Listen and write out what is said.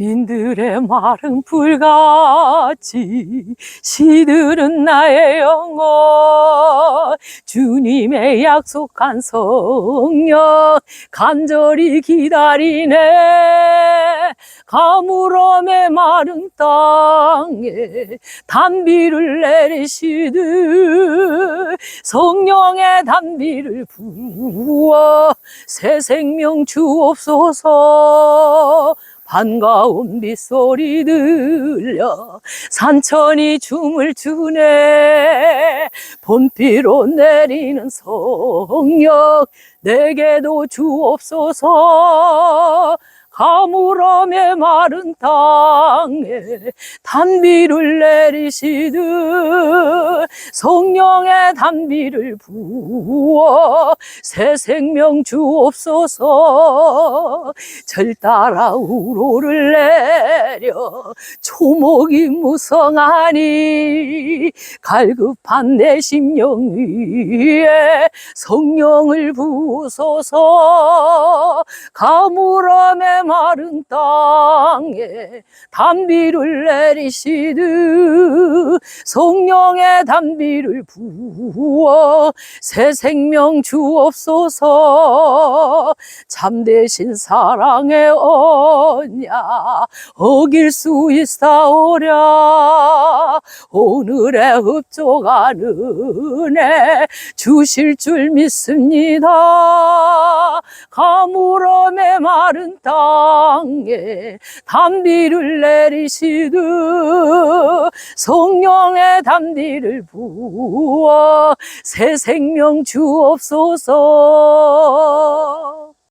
빈들의 마른 불같이 시들은 나의 영혼. 주님의 약속한 성령 간절히 기다리네. 가물음의 마른 땅에 단비를 내리시듯 성령의 단비를 부어 새 생명 주옵소서 반가운 빗소리 들려 산천이 춤을 추네. 봄비로 내리는 성령 내게도 주옵소서 가물음의 마른 땅에 단비를 내리시듯 성령의 단비를 부어 새 생명 주옵소서. 절 따라 우로를 내려 초목이 무성하니 갈급한 내 심령 위에 성령을 부소서. 가물음의 마른 땅에 단비를 내리시듯 성령의 단비를 부어 새 생명 주옵소서. 참되신 사랑의 언약 어길 수 있사오랴. 오늘의 흡족한 은혜 주실 줄 믿습니다. 가물음의 마른 땅에 단비를 내리시듯 성령의 단비를 부어 새 생명 주옵소서